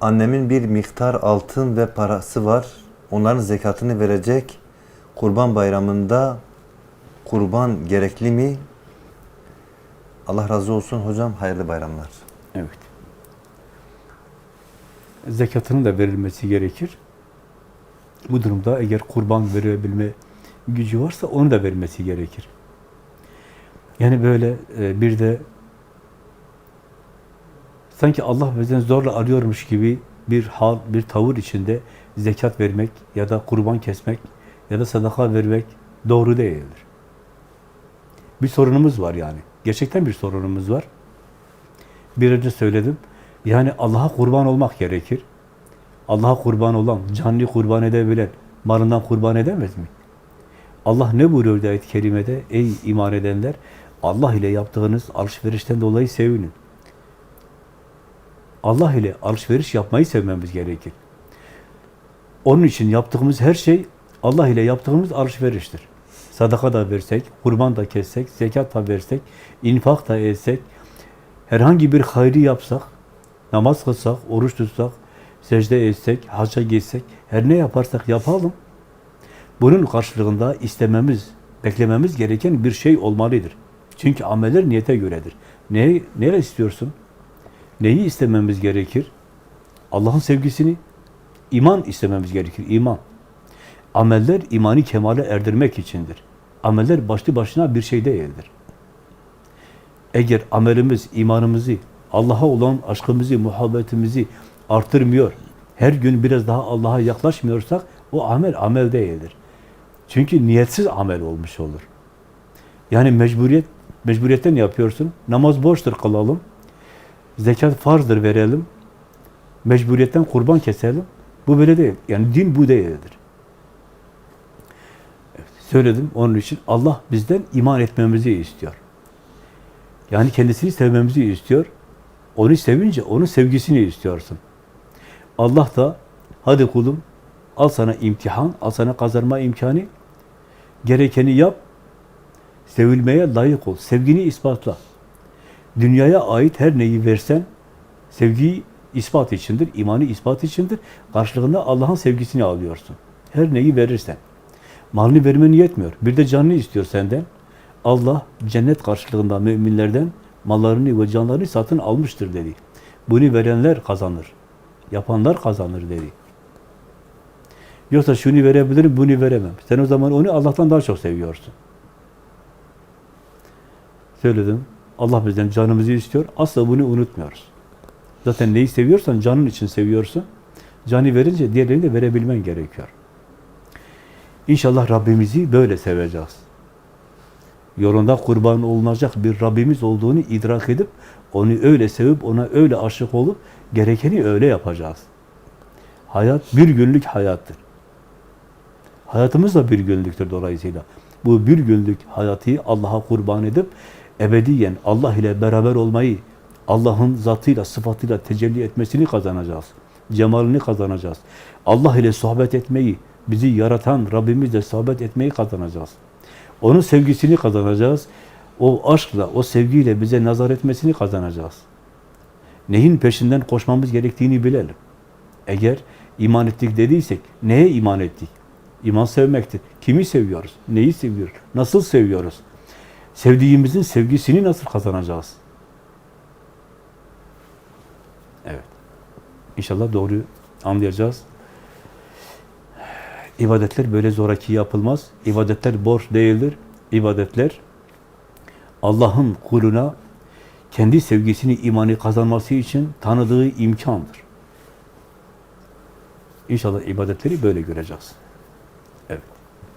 Annemin bir miktar altın ve parası var. Onların zekatını verecek. Kurban bayramında kurban gerekli mi? Allah razı olsun hocam. Hayırlı bayramlar. Evet. Zekatının da verilmesi gerekir. Bu durumda eğer kurban verebilme gücü varsa onu da vermesi gerekir. Yani böyle e, bir de sanki Allah bizden zorla arıyormuş gibi bir hal, bir tavır içinde zekat vermek ya da kurban kesmek ya da sadaka vermek doğru değildir. Bir sorunumuz var yani. Gerçekten bir sorunumuz var. Bir önce söyledim. Yani Allah'a kurban olmak gerekir. Allah'a kurban olan, canlı kurban edebilen, malından kurban edemez mi? Allah ne buyuruyor ayet-i kerimede? Ey iman edenler, Allah ile yaptığınız alışverişten dolayı sevinin. Allah ile alışveriş yapmayı sevmemiz gerekir. Onun için yaptığımız her şey Allah ile yaptığımız alışveriştir. Sadaka da versek, kurban da kessek, zekat da versek, infak da etsek, herhangi bir hayrı yapsak, namaz kılsak, oruç tutsak, secde etsek, hacca gitsek, her ne yaparsak yapalım. Bunun karşılığında istememiz, beklememiz gereken bir şey olmalıdır. Çünkü ameller niyete göredir. Ne, ne istiyorsun? Neyi istememiz gerekir? Allah'ın sevgisini, iman istememiz gerekir, iman. Ameller imani kemale erdirmek içindir. Ameller başlı başına bir şey değildir. Eğer amelimiz, imanımızı, Allah'a olan aşkımızı, muhabbetimizi artırmıyor, her gün biraz daha Allah'a yaklaşmıyorsak, o amel amel değildir. Çünkü niyetsiz amel olmuş olur. Yani mecburiyet, mecburiyetten yapıyorsun. Namaz borçtur kılalım. Zekat farzdır verelim. Mecburiyetten kurban keselim. Bu böyle değil. Yani din bu değildir. Evet, söyledim onun için Allah bizden iman etmemizi istiyor. Yani kendisini sevmemizi istiyor. Onu sevince onun sevgisini istiyorsun. Allah da hadi kulum al sana imtihan, al sana kazanma imkanı. Gerekeni yap. Sevilmeye layık ol. Sevgini ispatla. Dünyaya ait her neyi versen sevgiyi ispat içindir, imanı ispat içindir. Karşılığında Allah'ın sevgisini alıyorsun. Her neyi verirsen. Malını vermen yetmiyor. Bir de canını istiyor senden. Allah cennet karşılığında müminlerden mallarını ve canlarını satın almıştır dedi. Bunu verenler kazanır. Yapanlar kazanır dedi. Yoksa şunu verebilirim, bunu veremem. Sen o zaman onu Allah'tan daha çok seviyorsun. Söyledim. Allah bizden canımızı istiyor. Asla bunu unutmuyoruz. Zaten neyi seviyorsan canın için seviyorsun. Canı verince diğerlerini de verebilmen gerekiyor. İnşallah Rabbimizi böyle seveceğiz. Yolunda kurban olunacak bir Rabbimiz olduğunu idrak edip, onu öyle sevip, ona öyle aşık olup, gerekeni öyle yapacağız. Hayat bir günlük hayattır. Hayatımız da bir günlüktür dolayısıyla. Bu bir günlük hayatı Allah'a kurban edip, ebediyen Allah ile beraber olmayı, Allah'ın zatıyla, sıfatıyla tecelli etmesini kazanacağız. Cemalini kazanacağız. Allah ile sohbet etmeyi, bizi yaratan Rabbimizle sohbet etmeyi kazanacağız. Onun sevgisini kazanacağız. O aşkla, o sevgiyle bize nazar etmesini kazanacağız. Neyin peşinden koşmamız gerektiğini bilelim. Eğer iman ettik dediysek, neye iman ettik? İman sevmektir. Kimi seviyoruz? Neyi seviyoruz? Nasıl seviyoruz? Sevdiğimizin sevgisini nasıl kazanacağız? Evet. İnşallah doğru anlayacağız. İbadetler böyle zoraki yapılmaz. İbadetler borç değildir. İbadetler Allah'ın kuluna kendi sevgisini, imanı kazanması için tanıdığı imkandır. İnşallah ibadetleri böyle göreceğiz.